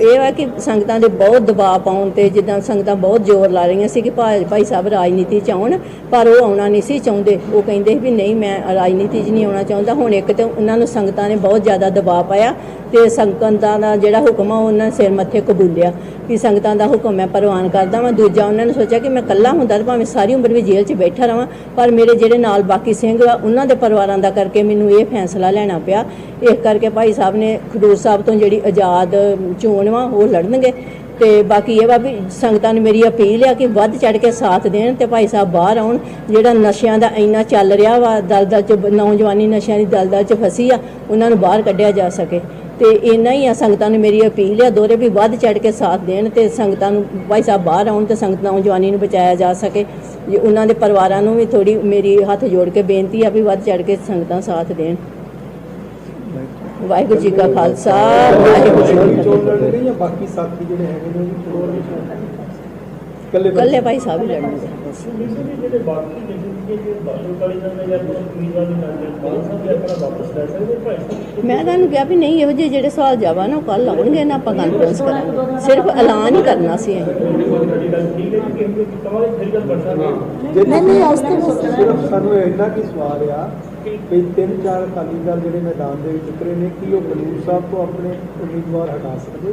ਇਹ ਹੈ ਕਿ ਸੰਗਤਾਂ ਦੇ ਬਹੁਤ ਦਬਾਅ ਪਾਉਣ ਤੇ ਜਿੱਦਾਂ ਸੰਗਤਾਂ ਬਹੁਤ ਜ਼ੋਰ ਲਾ ਰਹੀਆਂ ਸੀ ਕਿ ਭਾਈ ਭਾਈ ਸਾਹਿਬ ਰਾਜਨੀਤੀ ਚ ਆਉਣ, ਪਰ ਉਹ ਆਉਣਾ ਨਹੀਂ ਸੀ ਚਾਹੁੰਦੇ। ਉਹ ਕਹਿੰਦੇ ਵੀ ਨਹੀਂ, ਮੈਂ ਰਾਜਨੀਤੀ 'ਚ ਨਹੀਂ ਆਉਣਾ ਚਾਹੁੰਦਾ। ਹੁਣ ਇੱਕ ਤੇ ਉਹਨਾਂ ਨੂੰ ਸੰਗਤਾਂ ਨੇ ਬਹੁਤ ਜ਼ਿਆਦਾ ਦਬਾਅ ਪਾਇਆ ਤੇ ਸੰਗਤਾਂ ਦਾ ਜਿਹੜਾ ਹੁਕਮ ਆ, ਉਹ ਉਹਨਾਂ ਨੇ ਸਿਰ ਮੱਥੇ ਕਬੂਲਿਆ ਕਿ ਸੰਗਤਾਂ ਦਾ ਹੁਕਮ ਮੈਂ ਪ੍ਰਵਾਨ ਕਰਦਾ ਵਾਂ। ਦੂਜਾ ਉਹਨਾਂ ਨੇ ਸੋਚਿਆ ਕਿ ਮੈਂ ਇਕੱਲਾ ਹੁੰਦਾ ਤਾਂ ਭਾਵੇਂ ਸਾਰੀ ਉਮਰ ਵੀ ਜੇਲ੍ਹ 'ਚ ਬੈਠਾ ਰਵਾਂ, ਪਰ ਮੇਰੇ ਜਿਹੜੇ ਨਾਲ ਬਾਕੀ ਸਿੰਘ ਆ, ਉਹਨਾਂ ਦੇ ਪਰਿਵਾਰਾਂ ਦਾ ਕਰਕੇ ਮੈਨੂੰ ਇਹ ਫੈਸਲਾ ਲੈਣਾ ਪਿਆ। ਇਸ ਕਰਕੇ ਭਾਈ ਸਾਹਿਬ ਨੇ ਖਡੂਰ ਸਾਹਿਬ ਤੋਂ ਜਿਹੜੀ ਆਜ਼ਾਦ ਚੋਣ ਵਾ ਉਹ ਲੜਨਗੇ। ਤੇ ਬਾਕੀ ਇਹ ਵਾ ਵੀ ਸੰਗਤਾਂ ਨੂੰ ਮੇਰੀ ਅਪੀਲ ਆ ਕਿ ਵੱਧ ਚੜ ਕੇ ਸਾਥ ਦੇਣ ਤੇ ਭਾਈ ਸਾਹਿਬ ਬਾਹਰ ਆਉਣ। ਜਿਹੜਾ ਨਸ਼ਿਆਂ ਦਾ ਇੰਨਾ ਚੱਲ ਰਿਹਾ ਵਾ, ਦਲਦਲ ਚ ਨੌਜਵਾਨੀ ਨਸ਼ਿਆਂ ਦੀ ਦਲਦਲ ਚ ਫਸੀ ਆ, ਉਹਨਾਂ ਨੂੰ ਬਾਹਰ ਕੱਢਿਆ ਜਾ ਸਕੇ। ਤੇ ਇੰਨਾ ਹੀ ਆ ਸੰਗਤਾਂ ਨੂੰ ਮੇਰੀ ਅਪੀਲ ਆ, ਦੋਰੇ ਵੀ ਵੱਧ ਚੜ ਕੇ ਸਾਥ ਦੇਣ ਤੇ ਸੰਗਤਾਂ ਨੂੰ ਭਾਈ ਸਾਹਿਬ ਬਾਹਰ ਆਉਣ ਤੇ ਸੰਗਤ ਨੌਜਵਾਨੀ ਨੂੰ ਬਚਾਇਆ ਜਾ ਸਕੇ। ਉਹਨਾਂ ਦੇ ਪਰਿਵਾਰਾਂ ਨੂੰ ਵੀ ਥੋੜੀ ਮੇਰੀ ਹੱਥ ਜੋੜ ਕੇ ਬੇਨਤੀ ਆ ਵੀ ਵੱਧ ਚੜ ਕੇ ਸੰਗਤਾਂ ਸਾਥ ਦੇਣ। ਵਾਹਿਗੁਰੂ ਜੀ ਕਾ ਖਾਲਸਾ ਵਾਹਿਗੁਰੂ ਜੀ ਕੀ ਫਤਿਹ। ਜਾਂ ਬਾਕੀ ਸਾਥੀ ਜਿਹੜੇ ਹੈਗੇ ਨੇ ਉਹ ਹੋਰ ਵੀ ਇਕੱਲੇ ਕੱਲੇ ਭਾਈ ਸਾਹਿਬ ਹੀ ਲੜਨਗੇ। ਬਸ ਜਿਹੜੇ ਬਾਕੀ ਜਿਹੜੇ ਕਿ ਬਾਦਲ ਕਾਲੀ ਨੇ ਜਾਂ ਕੋਈ ਉਮੀਦਵਾਰ ਦੀ ਨਾਮ ਬਾਲ ਸਾਹਿਬ ਜਾਂ ਆਪਣਾ ਵਾਪਸ ਲੈ ਸਕਦੇ ਭਾਈ ਸਾਹਿਬ? ਮੈਂ ਤੁਹਾਨੂੰ ਕਿਹਾ ਵੀ ਨਹੀਂ ਇਹੋ ਜਿਹੇ ਜਿਹੜੇ ਸਵਾਲ ਜਵਾ ਨਾ ਕੱਲ ਆਉਣਗੇ ਨਾ ਆਪਾਂ ਕਾਨਫਰੰਸ ਕਰਾਂਗੇ। ਸਿਰਫ ਐਲਾਨ ਹੀ ਕਰਨਾ ਸੀ ਅਸੀਂ। ਤੁਹਾਡੀ ਗੱਲ ਠੀਕ ਹੈ ਕਿ ਕਿ ਕਮਾਲ ਫਿਰ ਗੱਲ ਬਣ ਸਕਦੀ ਜੇ ਨਹੀਂ ਨਹੀਂ ਤੇ ਸਿਰਫ ਸਾਨੂੰ ਇੰਨਾ ਕੀ ਸਵਾਲ ਆ ਕਿ ਤਿੰਨ ਚਾਰ ਅਕਾਲੀ ਦਲ ਜਿਹੜੇ ਮੈਦਾਨ ਦੇ ਵਿੱਚ ਉਤਰੇ ਨੇ ਕੀ ਉਹ ਖਡੂਰ ਸਾਹਿਬ ਤੋਂ ਆਪਣੇ ਉਮੀਦਵਾਰ ਹਟਾ ਸਕਦੇ?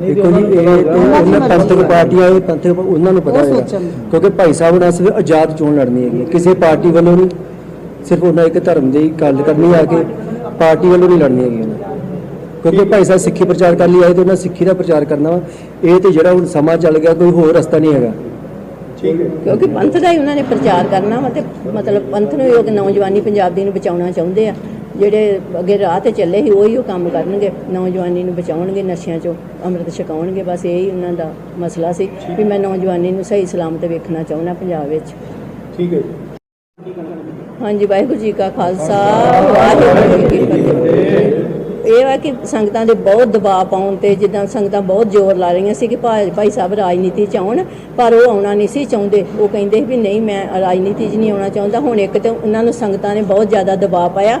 ਦੇਖੋ ਜੀ ਇਹ ਪੰਥਕ ਪਾਰਟੀਆਂ ਇਹ ਪੰਥਕ ਉਹਨਾਂ ਨੂੰ ਪਤਾ ਹੈ ਕਿਉਂਕਿ ਭਾਈ ਸਾਹਿਬ ਨੇ ਸਿਰਫ ਆਜ਼ਾਦ ਚੋਣ ਲੜਨੀ ਹੈਗੀ ਹੈ। ਕਿਸੇ ਪਾਰਟੀ ਵੱਲੋਂ ਨਹੀਂ ਸਿਰਫ ਉਹਨਾਂ ਇੱਕ ਧਰਮ ਦੀ ਗੱਲ ਕਰਨੀ ਆ ਕੇ ਪਾਰਟੀ ਵੱਲੋਂ ਨਹੀਂ ਲੜਨੀ ਹੈਗੀ ਉਹਨਾਂ। ਕਿਉਂਕਿ ਭਾਈ ਸਾਹਿਬ ਸਿੱਖੀ ਪ੍ਰਚਾਰ ਕਰਨ ਲਈ ਆਏ ਤੇ ਉਹਨਾਂ ਸਿੱਖੀ ਦਾ ਪ੍ਰਚਾਰ ਕਰਨਾ ਵਾ। ਇਹ ਤੇ ਜਿਹੜਾ ਹੁਣ ਸਮਾਂ ਚੱਲ ਗਿਆ ਕੋਈ ਹੋਰ ਰਸਤਾ ਨਹੀਂ ਹੈਗਾ। ਠੀਕ ਹੈ। ਕਿਉਂਕਿ ਪੰਥ ਦਾ ਹੀ ਉਹਨਾਂ ਨੇ ਪ੍ਰਚਾਰ ਕਰਨਾ ਵਾ ਤੇ ਮਤਲਬ ਪੰਥ ਨੂੰ ਯੋਗ ਨੌਜਵਾਨੀ ਪੰਜਾਬ ਦੀ ਨੂੰ ਬਚਾਉਣਾ ਚਾਹੁੰਦੇ ਆ। ਜਿਹੜੇ ਅੱਗੇ ਰਾਹ ਤੇ ਚੱਲੇ ਸੀ ਉਹੀ ਉਹ ਕੰਮ ਕਰਨਗੇ। ਨੌਜਵਾਨੀ ਨੂੰ ਬਚਾਉਣਗੇ ਨਸ਼ਿਆਂ ਚੋਂ ਅੰਮ੍ਰਿਤ ਛਕਾਉਣਗੇ ਬਸ ਇਹੀ ਉਹਨਾਂ ਦਾ ਮਸਲਾ ਸੀ ਵੀ ਮੈਂ ਨੌਜਵਾਨੀ ਨੂੰ ਸਹੀ ਸਲਾਮਤ ਵੇਖਣਾ ਚਾਹੁੰਦਾ ਪੰਜਾਬ ਵਿੱਚ। ਠੀਕ ਹੈ ਜੀ। ਹਾਂਜੀ ਵਾਹਿਗੁਰੂ ਜੀ ਕਾ ਖਾਲਸਾ ਵਾਹਿਗੁਰੂ ਜੀ ਕੀ ਫਤਿਹ। ਇਹ ਕਿ ਸੰਗਤਾਂ ਦੇ ਬਹੁਤ ਦਬਾਅ ਪਾਉਣ ਤੇ ਜਿੱਦਾਂ ਸੰਗਤਾਂ ਬਹੁਤ ਜ਼ੋਰ ਲਾ ਰਹੀਆਂ ਸੀ ਕਿ ਭਾਈ ਭਾਈ ਸਾਹਿਬ ਰਾਜਨੀਤੀ ਚ ਆਉਣ, ਪਰ ਉਹ ਆਉਣਾ ਨਹੀਂ ਸੀ ਚਾਹੁੰਦੇ। ਉਹ ਕਹਿੰਦੇ ਵੀ ਨਹੀਂ, ਮੈਂ ਰਾਜਨੀਤੀ 'ਚ ਨਹੀਂ ਆਉਣਾ ਚਾਹੁੰਦਾ। ਹੁਣ ਇੱਕ ਤੇ ਉਹਨਾਂ ਨੂੰ ਸੰਗਤਾਂ ਨੇ ਬਹੁਤ ਜ਼ਿਆਦਾ ਦਬਾਅ ਪਾਇਆ।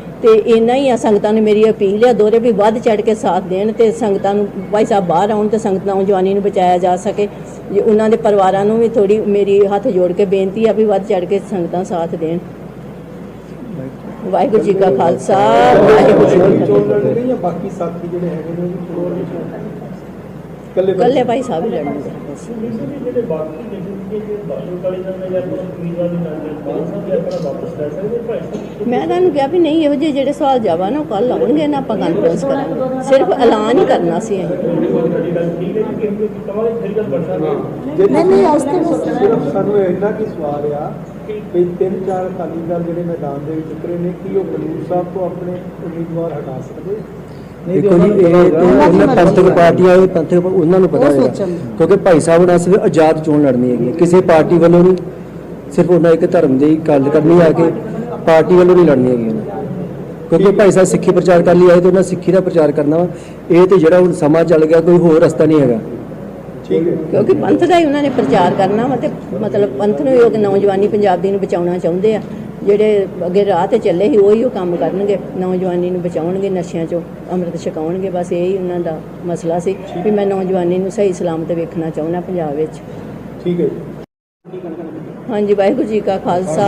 ਤੇ ਇੰਨਾ ਹੀ ਆ, ਸੰਗਤਾਂ ਨੇ ਮੇਰੀ ਅਪੀਲ ਆ, ਦੋਰੇ ਵੀ ਵੱਧ ਚੜ ਕੇ ਸਾਥ ਦੇਣ ਤੇ ਸੰਗਤਾਂ ਨੂੰ ਭਾਈ ਸਾਹਿਬ ਬਾਹਰ ਆਉਣ ਤੇ ਸੰਗਤ ਨੌਜਵਾਨੀ ਨੂੰ ਬਚਾਇਆ ਜਾ ਸਕੇ। ਜੇ ਉਹਨਾਂ ਦੇ ਪਰਿਵਾਰਾਂ ਨੂੰ ਵੀ ਥੋੜੀ ਮੇਰੀ ਹੱਥ ਜੋੜ ਕੇ ਬੇਨਤੀ ਆ ਵੀ ਵੱਧ ਚੜ ਕੇ ਸੰਗਤਾਂ ਸਾਥ ਦੇਣ। ਵਾਹਿਗੁਰੂ ਜੀ ਕਾ ਖਾਲਸਾ, ਵਾਹਿਗੁਰੂ ਜੀ ਕੀ ਫਤਿਹ। ਬਾਕੀ ਜਿਹੜੇ ਇਕੱਲੇ ਕੱਲੇ ਭਾਈ ਸਾਹਿਬ ਹੀ ਲੜਨਗੇ ਜਿਹੜੇ ਬਾਕੀ ਜਿਹੜੇ ਕਿ ਬਾਦਲ ਕਾਲੀ ਜਾਂ ਉਮੀਦਵਾਰ ਦੀ ਨਾਮ ਬਾਲ ਸਾਹਿਬ ਜਾਂ ਆਪਣਾ ਵਾਪਸ ਲੈ ਸਕਦੇ ਭਾਈ ਸਾਹਿਬ ਮੈਂ ਤੁਹਾਨੂੰ ਕਿਹਾ ਵੀ ਨਹੀਂ ਇਹੋ ਜਿਹੇ ਜਿਹੜੇ ਸਵਾਲ ਜਵਾ ਨਾ ਕੱਲ ਆਉਣਗੇ ਨਾ ਆਪਾਂ ਕਾਨਫਰੰਸ ਕਰਾਂਗੇ। ਸਿਰਫ ਐਲਾਨ ਹੀ ਕਰਨਾ ਸੀ ਅਸੀਂ। ਨਹੀਂ ਨਹੀਂ ਅੱਜ ਤੇ ਸਿਰਫ ਸਾਨੂੰ ਇੰਨਾ ਕੀ ਸਵਾਲ ਆ ਕਿ ਤਿੰਨ ਚਾਰ ਅਕਾਲੀ ਦਲ ਜਿਹੜੇ ਮੈਦਾਨ ਦੇ ਵਿੱਚ ਉਤਰੇ ਨੇ ਕੀ ਉਹ ਖਡੂਰ ਸਾਹਿਬ ਤੋਂ ਆਪਣੇ ਉਮੀਦਵਾਰ ਹਟਾ ਸਕਦੇ? ਦੇਖੋ ਜੀ ਇਹ ਉਹਨਾਂ ਪੰਥਕ ਪਾਰਟੀਆਂ ਇਹ ਪੰਥਕ ਉਹਨਾਂ ਨੂੰ ਪਤਾ ਹੈ ਕਿਉਂਕਿ ਭਾਈ ਸਾਹਿਬ ਨੇ ਸਿਰਫ ਆਜ਼ਾਦ ਚੋਣ ਲੜਨੀ ਹੈਗੀ। ਕਿਸੇ ਪਾਰਟੀ ਵੱਲੋਂ ਨਹੀਂ ਸਿਰਫ ਉਹਨਾਂ ਇੱਕ ਧਰਮ ਦੀ ਗੱਲ ਕਰਨੀ ਆ ਕੇ ਪਾਰਟੀ ਵੱਲੋਂ ਨਹੀਂ। ਲੜਨੀ ਹੈਗੀ ਕਿਉਂਕਿ ਭਾਈ ਸਾਹਿਬ ਸਿੱਖੀ ਪ੍ਰਚਾਰ ਕਰਨ ਲਈ ਆਏ ਤੇ ਉਹਨਾਂ ਸਿੱਖੀ ਦਾ ਪ੍ਰਚਾਰ ਕਰਨਾ ਵਾ। ਇਹ ਤੇ ਜਿਹੜਾ ਹੁਣ ਸਮਾਂ ਚੱਲ ਗਿਆ ਕੋਈ ਹੋਰ ਰਸਤਾ ਨਹੀਂ ਹੈਗਾ। ਠੀਕ ਹੈ। ਕਿਉਂਕਿ ਪੰਥ ਦਾ ਹੀ ਉਹਨਾਂ ਨੇ ਪ੍ਰਚਾਰ ਕਰਨਾ ਵਾ ਤੇ ਮਤਲਬ ਪੰਥ ਨੂੰ ਯੋਗ ਨੌਜਵਾਨੀ ਪੰਜਾਬ ਦੀ ਨੂੰ ਬਚਾਉਣਾ ਚਾਹੁੰਦੇ ਆ। ਜਿਹੜੇ ਅੱਗੇ ਰਾਹ ਤੇ ਚੱਲੇ ਸੀ ਉਹੀ ਉਹ ਕੰਮ ਕਰਨਗੇ ਨੌਜਵਾਨੀ ਨੂੰ ਬਚਾਉਣਗੇ ਨਸ਼ਿਆਂ ਚੋਂ ਅੰਮ੍ਰਿਤ ਛਕਾਉਣਗੇ ਬਸ ਇਹੀ ਉਹਨਾਂ ਦਾ ਮਸਲਾ ਸੀ ਵੀ ਮੈਂ ਨੌਜਵਾਨੀ ਨੂੰ ਸਹੀ ਸਲਾਮਤ ਵੇਖਣਾ ਚਾਹੁੰਦਾ ਪੰਜਾਬ ਵਿੱਚ। ਠੀਕ ਹੈ ਜੀ। ਹਾਂਜੀ ਵਾਹਿਗੁਰੂ ਜੀ ਕਾ ਖਾਲਸਾ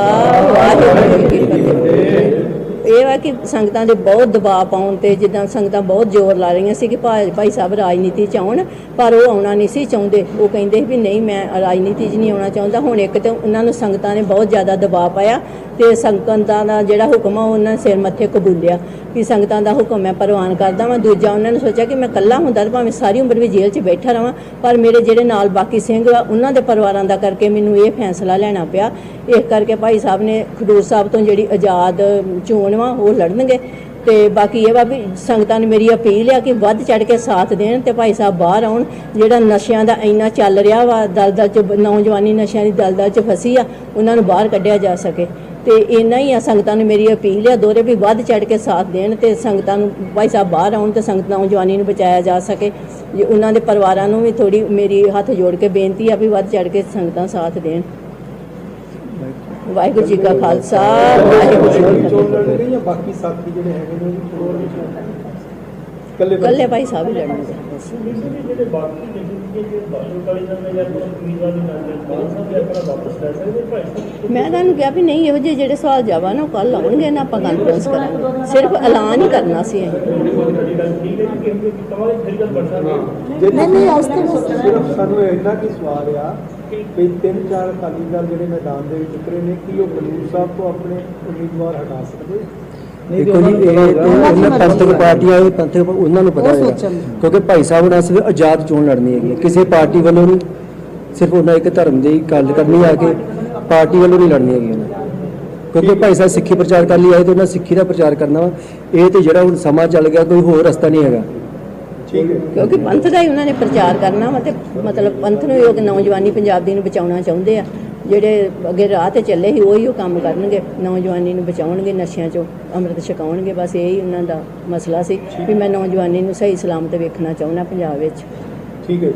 ਵਾਹਿਗੁਰੂ ਜੀ ਕੀ ਫਤਿਹ। ਇਹ ਹੈ ਕਿ ਸੰਗਤਾਂ ਦੇ ਬਹੁਤ ਦਬਾਅ ਪਾਉਣ ਤੇ ਜਿੱਦਾਂ ਸੰਗਤਾਂ ਬਹੁਤ ਜ਼ੋਰ ਲਾ ਰਹੀਆਂ ਸੀ ਕਿ ਭਾਈ ਭਾਈ ਸਾਹਿਬ ਰਾਜਨੀਤੀ ਚ ਆਉਣ, ਪਰ ਉਹ ਆਉਣਾ ਨਹੀਂ ਸੀ ਚਾਹੁੰਦੇ। ਉਹ ਕਹਿੰਦੇ ਵੀ ਨਹੀਂ, ਮੈਂ ਰਾਜਨੀਤੀ 'ਚ ਨਹੀਂ ਆਉਣਾ ਚਾਹੁੰਦਾ। ਹੁਣ ਇੱਕ ਤੇ ਉਹਨਾਂ ਨੂੰ ਸੰਗਤਾਂ ਨੇ ਬਹੁਤ ਜ਼ਿਆਦਾ ਦਬਾਅ ਪਾਇਆ ਤੇ ਸੰਗਤਾਂ ਦਾ ਜਿਹੜਾ ਹੁਕਮ ਆ ਉਹ ਉਹਨਾਂ ਨੇ ਸਿਰ ਮੱਥੇ ਕਬੂਲਿਆ ਕਿ ਸੰਗਤਾਂ ਦਾ ਹੁਕਮ ਮੈਂ ਪ੍ਰਵਾਨ ਕਰਦਾ ਵਾਂ। ਦੂਜਾ ਉਹਨਾਂ ਨੇ ਸੋਚਿਆ ਕਿ ਮੈਂ ਇਕੱਲਾ ਹੁੰਦਾ ਤਾਂ ਭਾਵੇਂ ਸਾਰੀ ਉਮਰ ਵੀ ਜੇਲ੍ਹ 'ਚ ਬੈਠਾ ਰਵਾਂ, ਪਰ ਮੇਰੇ ਜਿਹੜੇ ਨਾਲ ਬਾਕੀ ਸਿੰਘ ਆ, ਉਹਨਾਂ ਦੇ ਪਰਿਵਾਰਾਂ ਦਾ ਕਰਕੇ ਮੈਨੂੰ ਇਹ ਫੈਸਲਾ ਲੈਣਾ ਪਿਆ। ਇਸ ਕਰਕੇ ਭਾਈ ਸਾਹਿਬ ਨੇ ਖਡੂਰ ਸਾਹਿਬ ਤੋਂ ਜਿਹੜੀ ਆਜ਼ਾਦ ਚੋਣ ਨੌਜਵਾਨ ਵਾ ਉਹ ਲੜਨਗੇ। ਤੇ ਬਾਕੀ ਇਹ ਵਾ ਵੀ ਸੰਗਤਾਂ ਨੇ ਮੇਰੀ ਅਪੀਲ ਆ ਕਿ ਵੱਧ ਚੜ ਕੇ ਸਾਥ ਦੇਣ ਤੇ ਭਾਈ ਸਾਹਿਬ ਬਾਹਰ ਆਉਣ। ਜਿਹੜਾ ਨਸ਼ਿਆਂ ਦਾ ਇੰਨਾ ਚੱਲ ਰਿਹਾ ਵਾ, ਦਲਦਲ ਚ ਨੌਜਵਾਨੀ ਨਸ਼ਿਆਂ ਦੀ ਦਲਦਲ ਚ ਫਸੀ ਆ, ਉਹਨਾਂ ਨੂੰ ਬਾਹਰ ਕੱਢਿਆ ਜਾ ਸਕੇ। ਤੇ ਇੰਨਾ ਹੀ ਆ ਸੰਗਤਾਂ ਨੂੰ ਮੇਰੀ ਅਪੀਲ ਆ, ਦੋਰੇ ਵੀ ਵੱਧ ਚੜ ਕੇ ਸਾਥ ਦੇਣ ਤੇ ਸੰਗਤਾਂ ਨੂੰ ਭਾਈ ਸਾਹਿਬ ਬਾਹਰ ਆਉਣ ਤੇ ਸੰਗਤ ਨੌਜਵਾਨੀ ਨੂੰ ਬਚਾਇਆ ਜਾ ਸਕੇ। ਜੇ ਉਹਨਾਂ ਦੇ ਪਰਿਵਾਰਾਂ ਨੂੰ ਵੀ ਥੋੜੀ ਮੇਰੀ ਹੱਥ ਜੋੜ ਕੇ ਬੇਨਤੀ ਆ ਵੀ ਵੱਧ ਚੜ ਕੇ ਸੰਗਤਾਂ ਸਾਥ ਦੇਣ। ਵਾਹਿਗੁਰੂ ਜੀ ਕਾ ਖਾਲਸਾ ਵਾਹਿਗੁਰੂ ਜੀ ਕੀ ਫਤਿਹ। ਜਾਂ ਬਾਕੀ ਸਾਥੀ ਜਿਹੜੇ ਹੈਗੇ ਨੇ ਇਕੱਲੇ ਕੱਲੇ ਭਾਈ ਸਾਹਿਬ ਹੀ ਲੜਨਗੇ। ਜਿਹੜੇ ਬਾਕੀ ਕਾਲੀ ਮੈਂ ਇਹਨਾਂ ਨੂੰ ਕਿਹਾ ਵੀ ਨਹੀਂ ਇਹੋ ਜਿਹੇ ਜਿਹੜੇ ਸਵਾਲ ਜਵਾਬ ਨਾ ਕੱਲ ਆਉਣਗੇ ਨਾ ਆਪਾਂ ਕਾਨਫਰੰਸ ਕਰਾਂਗੇ। ਸਿਰਫ ਐਲਾਨ ਹੀ ਕਰਨਾ ਸੀ ਅਸੀਂ ਤੁਹਾਡੀ ਗੱਲ ਠੀਕ ਹੈ ਕਿ ਕਿ ਕਮਾਲ ਫਿਰ ਗੱਲ ਬਣ ਸਕਦੀ ਜੇ ਨਹੀਂ ਨਹੀਂ ਤੱਕ ਸਿਰਫ ਸਾਨੂੰ ਇੰਨਾ ਕੀ ਸਵਾਲ ਆ ਵੀ ਤਿੰਨ ਚਾਰ ਅਕਾਲੀ ਦਲ ਜਿਹੜੇ ਮੈਦਾਨ ਦੇ ਵਿੱਚ ਉਤਰੇ ਨੇ ਕੀ ਉਹ ਬਲੂਰ ਸਾਹਿਬ ਤੋਂ ਆਪਣੇ ਉਮੀਦਵਾਰ ਹਟਾ ਸਕਦੇ? ਦੇਖੋ ਜੀ ਇਹ ਪੰਥਕ ਪਾਰਟੀਆਂ ਇਹ ਪੰਥਕ ਉਹਨਾਂ ਨੂੰ ਪਤਾ ਹੈ ਕਿਉਂਕਿ ਭਾਈ ਸਾਹਿਬ ਨੇ ਸਿਰਫ ਆਜ਼ਾਦ ਚੋਣ ਲੜਨੀ ਹੈਗੀ ਹੈ। ਕਿਸੇ ਪਾਰਟੀ ਵੱਲੋਂ ਨਹੀਂ ਸਿਰਫ ਉਹਨਾਂ ਇੱਕ ਧਰਮ ਦੀ ਗੱਲ ਕਰਨੀ ਆ ਕੇ ਪਾਰਟੀ ਵੱਲੋਂ ਨਹੀਂ ਲੜਨੀ ਹੈਗੀ ਉਹਨਾਂ। ਕਿਉਂਕਿ ਭਾਈ ਸਾਹਿਬ ਸਿੱਖੀ ਪ੍ਰਚਾਰ ਕਰਨ ਲਈ ਆਏ ਤੇ ਉਹਨਾਂ ਸਿੱਖੀ ਦਾ ਪ੍ਰਚਾਰ ਕਰਨਾ ਵਾ। ਇਹ ਤੇ ਜਿਹੜਾ ਹੁਣ ਸਮਾਂ ਚੱਲ ਗਿਆ ਕੋਈ ਹੋਰ ਰਸਤਾ ਨਹੀਂ ਹੈਗਾ। ਠੀਕ ਹੈ। ਕਿਉਂਕਿ ਪੰਥ ਦਾ ਹੀ ਉਹਨਾਂ ਨੇ ਪ੍ਰਚਾਰ ਕਰਨਾ ਵਾ ਤੇ ਮਤਲਬ ਪੰਥ ਨੂੰ ਉਹ ਨੌਜਵਾਨੀ ਪੰਜਾਬ ਦੀ ਨੂੰ ਬਚਾਉਣਾ ਚਾਹੁੰਦੇ ਆ। ਜਿਹੜੇ ਅੱਗੇ ਰਾਹ ਤੇ ਚੱਲੇ ਸੀ ਉਹੀ ਉਹ ਕੰਮ ਕਰਨਗੇ। ਨੌਜਵਾਨੀ ਨੂੰ ਬਚਾਉਣਗੇ ਨਸ਼ਿਆਂ ਚੋਂ ਅੰਮ੍ਰਿਤ ਛਕਾਉਣਗੇ ਬਸ ਇਹੀ ਉਹਨਾਂ ਦਾ ਮਸਲਾ ਸੀ ਵੀ ਮੈਂ ਨੌਜਵਾਨੀ ਨੂੰ ਸਹੀ ਸਲਾਮਤ ਵੇਖਣਾ ਚਾਹੁੰਦਾ ਪੰਜਾਬ ਵਿੱਚ। ਠੀਕ ਹੈ